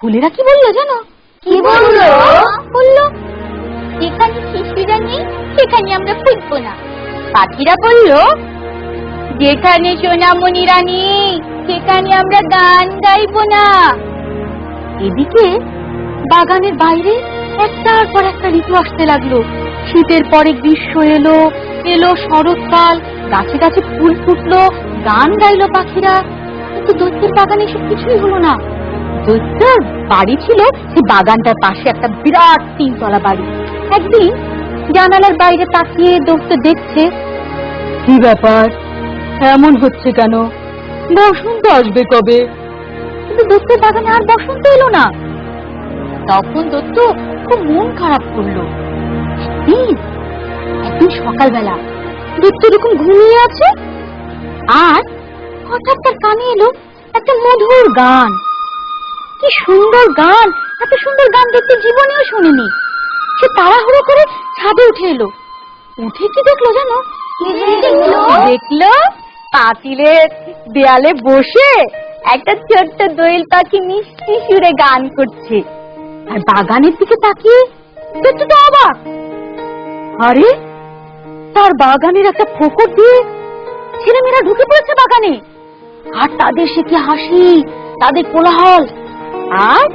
ফুলেরা কি বলল জানো? কি বলল? বলল যেখানে শিশুরা নেই সেখানে আমরা ফুটবো না। পাখিরা বলল যেখানে সোনামণিরা নেই সেখানে আমরা গান গাইবো না। এদিকে বাগানের বাইরে একটার পর একটা ঋতু আসতে লাগল। শীতের পরে গ্রীষ্ম এলো এলো শরৎকাল গাছে গাছে ফুল ফুটলো গান গাইলো পাখিরা। কিন্তু দৈত্যের বাগানে এসব কিছুই হলো না। দৈত্যর বাড়ি ছিল সেই বাগানটার পাশে একটা বিরাট তিনতলা বাড়ি। একদিন জানালার বাইরে তাকিয়ে দৈত্য দেখছে। কি ব্যাপার? এমন হচ্ছে কেন? বসন্ত আসবে কবে? কিন্তু দৈত্যের বাগানে আর বসন্ত এলো না। তখন দত্ত খুব মন খারাপ করল। একদিন একদিন সকালবেলা দত্ত এরকম ঘুমিয়ে আছে আর হঠাৎ তার কানে এলো একটা মধুর গান। কি সুন্দর গান। এত সুন্দর গান দেখতে জীবনেও শুনিনি। সে তাড়াহুড়ো করে ছাদে উঠে এলো। উঠে কি দেখল জানো? দেখল? পাতিলের দেয়ালে বসে একটা ছোট্ট দোয়েল পাখি মিষ্টি সুরে গান করছে। আর বাগানের দিকে তাকিয়ে দেখতে তো অবাক। আরে, তার বাগানের একটা ফোকর দিয়ে ছেলেমেয়েরা ঢুকে পড়েছে বাগানে। আর তাদের সে কি হাসি, তাদের কোলাহল আর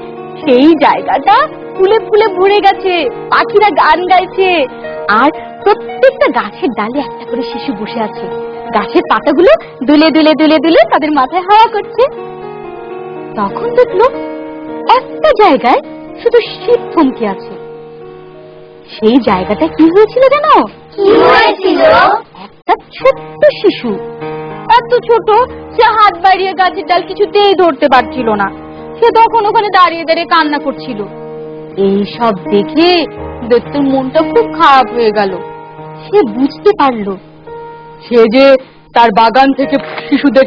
সেই জায়গাটা ফুলে ফুলে ভরে গেছে পাখিরা গান গাইছে। আর প্রত্যেকটা গাছের ডালে একটা করে শিশু বসে আছে। গাছের পাতাগুলো দুলে দুলে দুলে দুলে তাদের মাথায় হাওয়া করছে। তখন দেখল একটা জায়গায় শুধু শীত থমকে আছে। সেই জায়গাটা কি হয়েছিল জানো? কি হয়েছিল? একটা ছোট্ট শিশু। এত ছোট সে হাত বাড়িয়ে গাছের ডাল কিছুতেই ধরতে পারছিল না। সে তখন ওখানে দাঁড়িয়ে দাঁড়িয়ে কান্না করছিল। এই সব দেখে দত্তর মনটা খুব খারাপ হয়ে গেল। সে বুঝতে পারল। সে যে তার বাগান থেকে শিশুদের